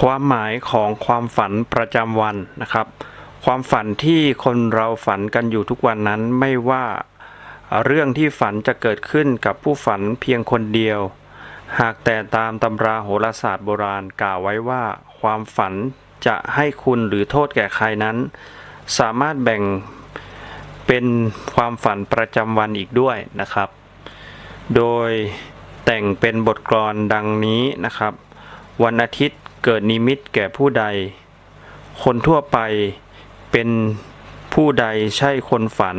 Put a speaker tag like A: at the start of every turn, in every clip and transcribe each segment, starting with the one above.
A: ความหมายของความฝันประจำวันนะครับ ความฝันที่คนเราฝันกันอยู่ทุกวันนั้นไม่ว่าเรื่องที่ฝันจะเกิดขึ้นกับผู้ฝันเพียงคนเดียว หากแต่ตามตำราโหราศาสตร์โบราณกล่าวไว้ว่า ความฝันจะให้คุณหรือโทษแก่ใครนั้น สามารถแบ่งเป็นความฝันประจำวันอีกด้วยนะครับ โดยแต่งเป็นบทกลอนดังนี้นะครับ วันอาทิตย์ เกิดนิมิตแก่ผู้ใด คนทั่วไปเป็นผู้ใดใช่คนฝัน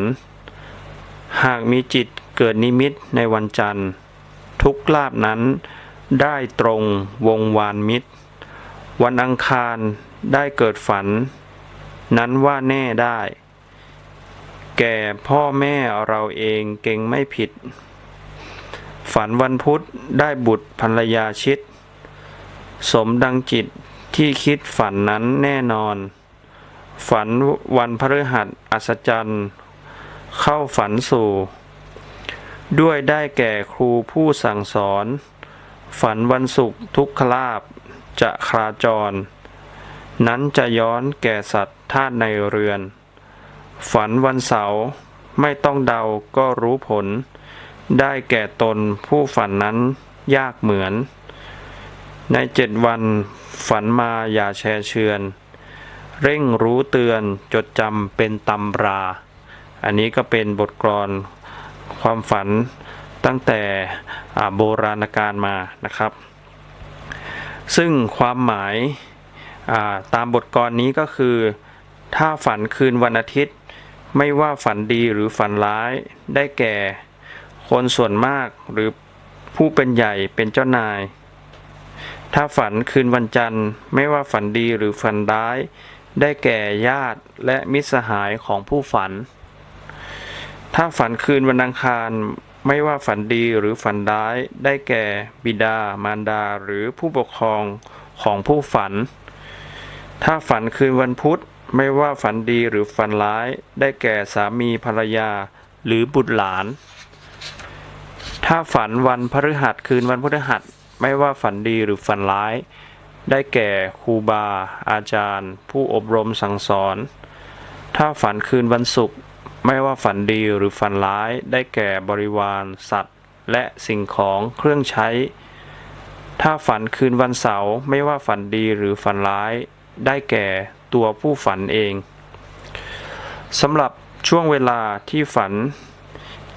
A: หากมีจิตเกิดนิมิตในวันจันทร์ ทุกลาบนั้นได้ตรงวงวานมิตร วันอังคารได้เกิดฝัน นั้นว่าแน่ได้ แก่พ่อแม่เราเองเก่งไม่ผิด ฝันวันพุธได้บุตรภรรยาชิด สมดังจิตที่คิดฝันนั้นแน่นอน ฝันวันพฤหัสอัศจรรย์ เข้าฝันสู่ ด้วยได้แก่ครูผู้สั่งสอน ฝันวันศุกร์ทุกขลาบจะคราจร นั้นจะย้อนแก่สัตว์ธาตุในเรือน ฝันวันเสาร์ไม่ต้องเดาก็รู้ผล ได้แก่ตนผู้ฝันนั้นยากเหมือน ในเจ็ดวัน ฝันมาอย่าแชร์เชือน เร่งรู้เตือนจดจำเป็นตำรา อันนี้ก็เป็นบทกลอนความฝันตั้งแต่โบราณกาลมานะครับ ซึ่งความหมายาตามบทกลอนนี้ก็คือ ถ้าฝันคืนวันอาทิตย์ ไม่ว่าฝันดีหรือฝันร้ายได้แก่ คนส่วนมากหรือผู้เป็นใหญ่เป็นเจ้านาย ถ้าฝันคืนวันจันทร์ ไม่ว่าฝันดีหรือฝันร้าย ได้แก่ญาติและมิตรสหายของผู้ฝัน ถ้าฝันคืนวันอังคาร ไม่ว่าฝันดีหรือฝันร้าย ได้แก่บิดา มารดาหรือผู้ปกครองของผู้ฝัน ถ้าฝันคืนวันพุธ ไม่ว่าฝันดีหรือฝันร้าย ได้แก่สามีภรรยาหรือบุตรหลาน ถ้าฝันวันพฤหัสคืนวันพฤหัส ไม่ว่าฝันดีหรือฝันร้าย ได้แก่ครูบา อาจารย์ ผู้อบรมสั่งสอน ถ้าฝันคืนวันศุกร์ไม่ว่าฝันดีหรือฝันร้าย ได้แก่บริวาร สัตว์ และสิ่งของเครื่องใช้ ถ้าฝันคืนวันเสาร์ไม่ว่าฝันดีหรือฝันร้าย ได้แก่ตัวผู้ฝันเองสำหรับช่วงเวลาที่ฝัน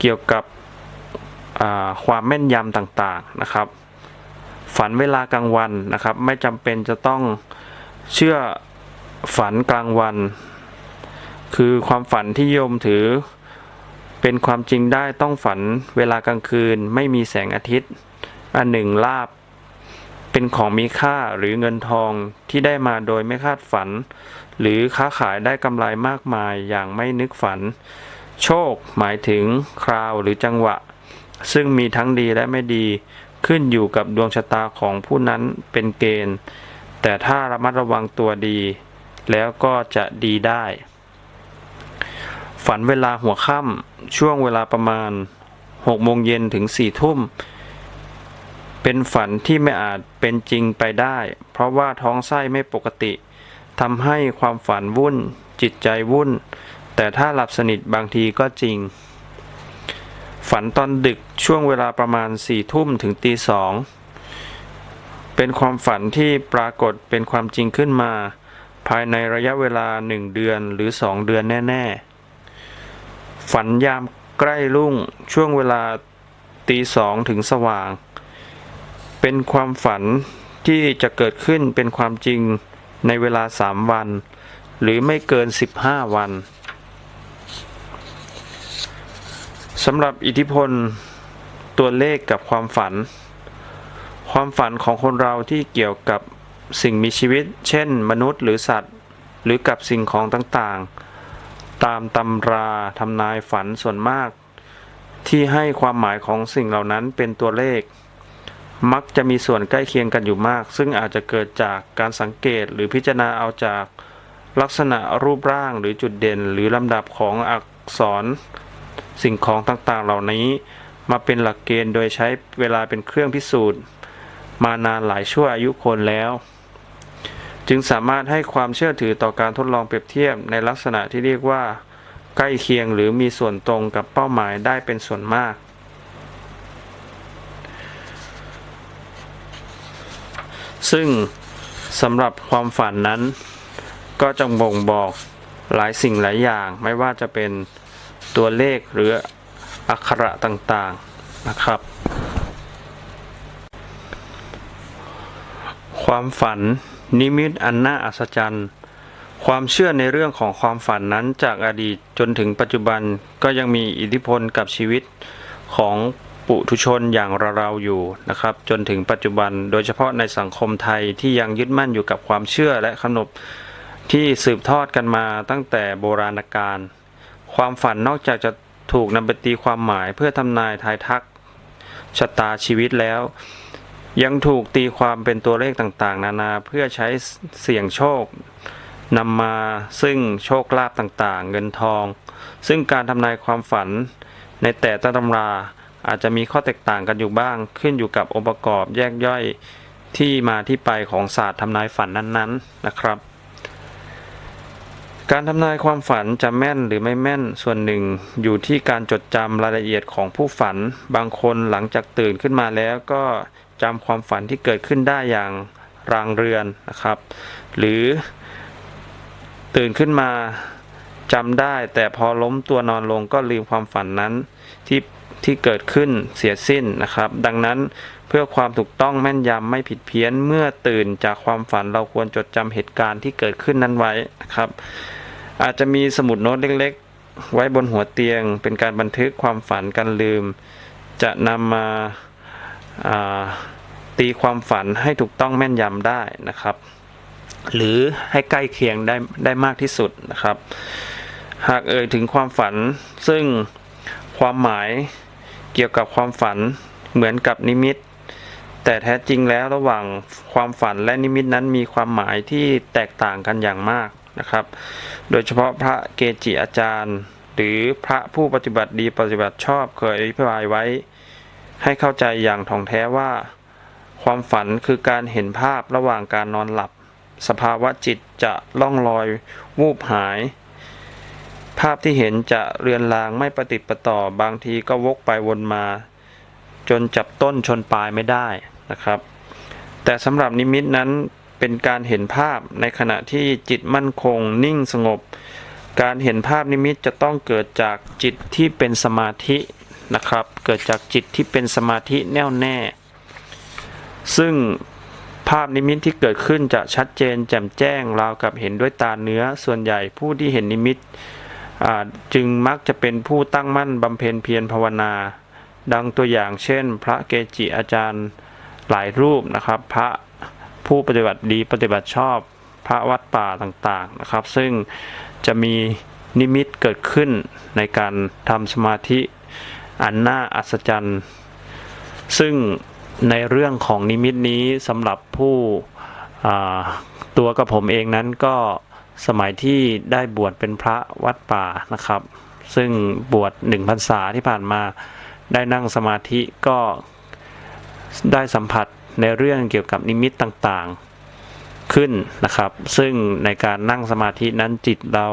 A: เกี่ยวกับความแม่นยำต่างๆนะครับ ฝันเวลากลางวันนะครับ ไม่จำเป็นจะต้องเชื่อฝันกลางวัน คือความฝันที่โยมถือ เป็นความจริงได้ต้องฝันเวลากลางคืน ไม่มีแสงอาทิตย์ อันหนึ่งลาบ เป็นของมีค่าหรือเงินทองที่ได้มาโดยไม่คาดฝัน หรือค้าขายได้กำไรมากมายอย่างไม่นึกฝัน โชคหมายถึงคราวหรือจังหวะ ซึ่งมีทั้งดีและไม่ดี ขึ้นอยู่กับดวงชะตาของผู้นั้นเป็นเกณฑ์ แต่ถ้าระมัดระวังตัวดี แล้วก็จะดีได้ ฝันเวลาหัวค่ำช่วงเวลาประมาณ6โมงเย็นถึง4ทุ่ม เป็นฝันที่ไม่อาจเป็นจริงไปได้ เพราะว่าท้องไส้ไม่ปกติทำให้ความฝันวุ่น จิตใจวุ่น แต่ถ้าหลับสนิทบางทีก็จริง ฝันตอนดึกช่วงเวลาประมาณสี่ทุ่มถึงตีสองเป็นความฝันที่ปรากฏเป็นความจริงขึ้นมา ภายในระยะเวลาหนึ่งเดือนหรือสองเดือนแน่ ๆ ฝันยามใกล้รุ่งช่วงเวลาตีสองถึงสว่าง เป็นความฝันที่จะเกิดขึ้นเป็นความจริงในเวลาสามวัน หรือไม่เกิน 15 วัน สำหรับอิทธิพลตัวเลขกับความฝัน ความฝันของคนเราที่เกี่ยวกับสิ่งมีชีวิต เช่น มนุษย์หรือสัตว์ หรือกับสิ่งของต่างๆ ตามตำราทำนายฝันส่วนมาก ที่ให้ความหมายของสิ่งเหล่านั้นเป็นตัวเลข มักจะมีส่วนใกล้เคียงกันอยู่มาก ซึ่งอาจจะเกิดจากการสังเกตหรือพิจารณาเอาจากลักษณะรูปร่างหรือจุดเด่น หรือลำดับของอักษร สิ่งของต่างๆเหล่านี้ มาเป็นหลักเกณฑ์โดยใช้เวลาเป็นเครื่องพิสูจน์ มานานหลายชั่วอายุคนแล้ว จึงสามารถให้ความเชื่อถือต่อการทดลองเปรียบเทียบในลักษณะที่เรียกว่า ใกล้เคียงหรือมีส่วนตรงกับเป้าหมายได้เป็นส่วนมากซึ่งสำหรับความฝันนั้น ก็จะบ่งบอกหลายสิ่งหลายอย่างไม่ว่าจะเป็น ตัวเลขหรืออักขระต่างๆนะครับ ความฝันนิมิตอันน่าอัศจรรย์ ความเชื่อในเรื่องของความฝันนั้นจากอดีตจนถึงปัจจุบันก็ยังมีอิทธิพลกับชีวิตของปุถุชนอย่างเราๆอยู่นะครับ จนถึงปัจจุบันโดยเฉพาะในสังคมไทยที่ยังยึดมั่นอยู่กับความเชื่อและขนบที่สืบทอดกันมาตั้งแต่โบราณกาล ความฝันนอกจากจะถูกนำไปตีความหมายเพื่อทำนายทายทักชะตาชีวิตแล้ว ยังถูกตีความเป็นตัวเลขต่างๆ นานาเพื่อใช้เสี่ยงโชคนำมาซึ่งโชคลาภต่างๆ เงินทอง ซึ่งการทำนายความฝันในแต่ละตำราอาจจะมีข้อแตกต่างกันอยู่บ้าง ขึ้นอยู่กับองค์ประกอบแยกย่อยที่มาที่ไปของศาสตร์ทำนายฝันนั้นๆนะครับ การทำนายความฝันจะแม่นหรือไม่แม่นส่วนหนึ่ง อยู่ที่การจดจำรายละเอียดของผู้ฝัน บางคนหลังจากตื่นขึ้นมาแล้วก็จำความฝันที่เกิดขึ้นได้อย่างรางเรือนนะครับ หรือตื่นขึ้นมาจำได้ แต่พอล้มตัวนอนลงก็ลืมความฝันนั้นที่ที่เกิดขึ้นเสียสิ้นนะครับ ดังนั้นเพื่อความถูกต้องแม่นยำไม่ผิดเพี้ยนเมื่อตื่นจากความฝันเราควรจดจำเหตุการณ์ที่เกิดขึ้นนั้นไว้นะครับ อาจจะมีสมุดโน้ตเล็กๆ ไว้บนหัวเตียง เป็นการบันทึกความฝันกันลืม จะนำมาาตีความฝันให้ถูกต้องแม่นยำได้นะครับ หรือให้ใกล้เคียงได้ได้มากที่สุดนะครับ หากเอ่ยถึงความฝันซึ่งความหมายเกี่ยวกับความฝันเหมือนกับนิมิต แต่แท้จริงแล้วระหว่างความฝันและนิมิตนั้นมีความหมายที่แตกต่างกันอย่างมากนะครับ โดยเฉพาะพระเกจิอาจารย์ หรือพระผู้ปฏิบัติดีปฏิบัติชอบเคยอธิบายไว้ ให้เข้าใจอย่างถ่องแท้ว่า ความฝันคือการเห็นภาพระหว่างการนอนหลับ สภาวะจิตจะล่องลอยวูบหาย ภาพที่เห็นจะเรือนรางไม่ประติดประต่อบางทีก็วกไปวนมา จนจับต้นชนปลายไม่ได้นะครับ แต่สำหรับนิมิตนั้น เป็นการเห็นภาพในขณะที่จิตมั่นคง นิ่งสงบ การเห็นภาพนิมิตจะต้องเกิดจากจิตที่เป็นสมาธินะครับ เกิดจากจิตที่เป็นสมาธิแน่วแน่ ซึ่งภาพนิมิตที่เกิดขึ้นจะชัดเจนแจ่มแจ้งราวกับเห็นด้วยตาเนื้อส่วนใหญ่ผู้ที่เห็นนิมิตจึงมักจะเป็นผู้ตั้งมั่นบำเพ็ญเพียรภาวนา ดังตัวอย่างเช่น พระเกจิอาจารย์หลายรูปนะครับ พระ ผู้ปฏิบัติดีปฏิบัติชอบพระวัดป่าต่างๆนะครับ ซึ่งจะมีนิมิตเกิดขึ้นในการทำสมาธิอันน่าอัศจรรย์ ซึ่งในเรื่องของนิมิตนี้สำหรับผู้ตัวกับผมเองนั้นก็สมัยที่ได้บวชเป็นพระวัดป่านะครับ ซึ่งบวชหนึ่งพรรษาที่ผ่านมาได้นั่งสมาธิก็ได้สัมผัส ในเรื่องเกี่ยวกับนิมิตต่างๆขึ้นนะครับ ซึ่งในการนั่งสมาธินั้นจิตเรา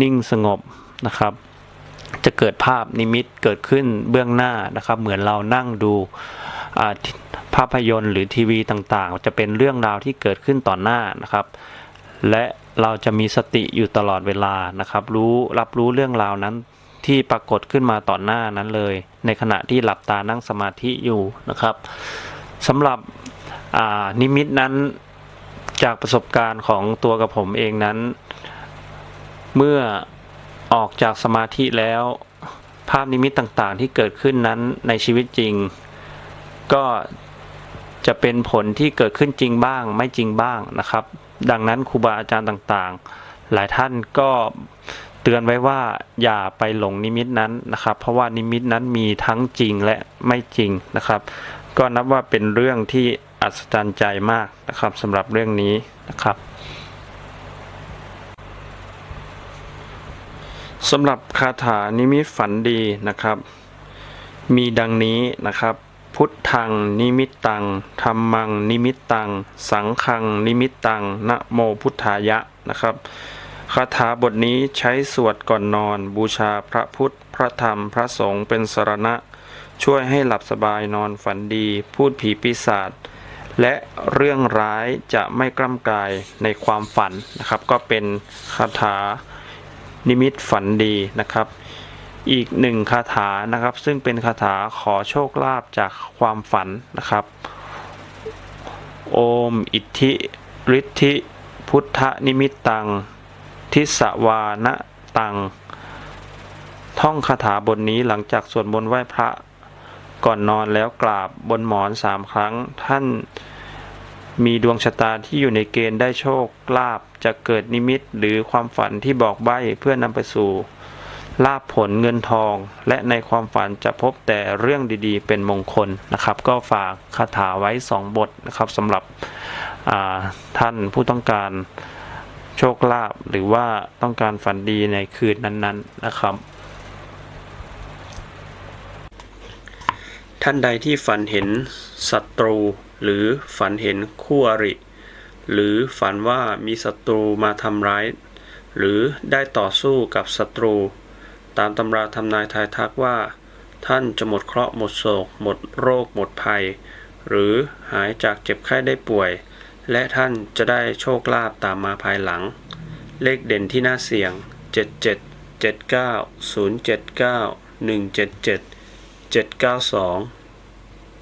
A: นิ่งสงบนะครับ จะเกิดภาพนิมิตเกิดขึ้นเบื้องหน้านะครับ เหมือนเรานั่งดูภาพยนตร์หรือทีวีต่างๆ จะเป็นเรื่องราวที่เกิดขึ้นต่อหน้านะครับ และเราจะมีสติอยู่ตลอดเวลานะครับ รู้รับรู้เรื่องราวนั้นที่ปรากฏขึ้นมาต่อหน้านั้นเลย ในขณะที่หลับตานั่งสมาธิอยู่นะครับ สำหรับนิมิตนั้นจากประสบการณ์ของตัวกับผมเองนั้น เมื่อออกจากสมาธิแล้ว ภาพนิมิตต่างๆที่เกิดขึ้นนั้นในชีวิตจริง ก็จะเป็นผลที่เกิดขึ้นจริงบ้าง ไม่จริงบ้างนะครับ ดังนั้นครูบาอาจารย์ต่างๆ หลายท่านก็เตือนไว้ว่าอย่าไปหลงนิมิตนั้นนะครับ เพราะว่านิมิตนั้นมีทั้งจริงและไม่จริงนะครับ ก็นับว่าเป็นเรื่องที่อัศจรรย์ใจมากนะครับสำหรับเรื่องนี้นะครับสำหรับคาถานิมิตฝันดีนะครับ มีดังนี้นะครับ พุทธังนิมิตตังธรรมังนิมิตตัง สังฆังนิมิตตังนะโมพุทธายะนะครับคาถาบทนี้ใช้สวดก่อนนอน บูชาพระพุทธ พระธรรมพระสงฆ์เป็นสรณะ ช่วยให้หลับสบายนอนฝันดี พูดผีปีศาจและเรื่องร้ายจะไม่กล้ำกายในความฝันนะครับ ก็เป็นคาถานิมิตฝันดีนะครับ อีกหนึ่งคาถานะครับ ซึ่งเป็นคาถาขอโชคลาภจากความฝันนะครับ โอมอิทธิฤทธิพุทธนิมิตตัง ทิสวานะตัง ท่องคาถาบทนี้หลังจากสวดมนต์ไหว้พระ ก่อนนอนแล้วกราบบนหมอนสามครั้ง ท่านมีดวงชะตาที่อยู่ในเกณฑ์ได้โชคลาภจะเกิดนิมิตหรือความฝันที่บอกใบ้เพื่อนำไปสู่ลาภผลเงินทอง และในความฝันจะพบแต่เรื่องดีๆ เป็นมงคลนะครับ ก็ฝากคาถาไว้ 2 บทนะครับสำหรับท่านผู้ต้องการโชคลาภหรือว่าต้องการฝันดีในคืนนั้นๆนะครับ ท่านใดที่ฝันเห็นศัตรู หรือฝันเห็นคู่อริ หรือฝันว่ามีศัตรูมาทำร้าย หรือได้ต่อสู้กับศัตรู ตามตำราทำนายทายทักว่า ท่านจะหมดเคราะห์หมดโศก หมดโรค หมดภัย หรือหายจากเจ็บไข้ได้ป่วย และท่านจะได้โชคลาภตามมาภายหลัง เลขเด่นที่น่าเสี่ยง 77 79 079 177 792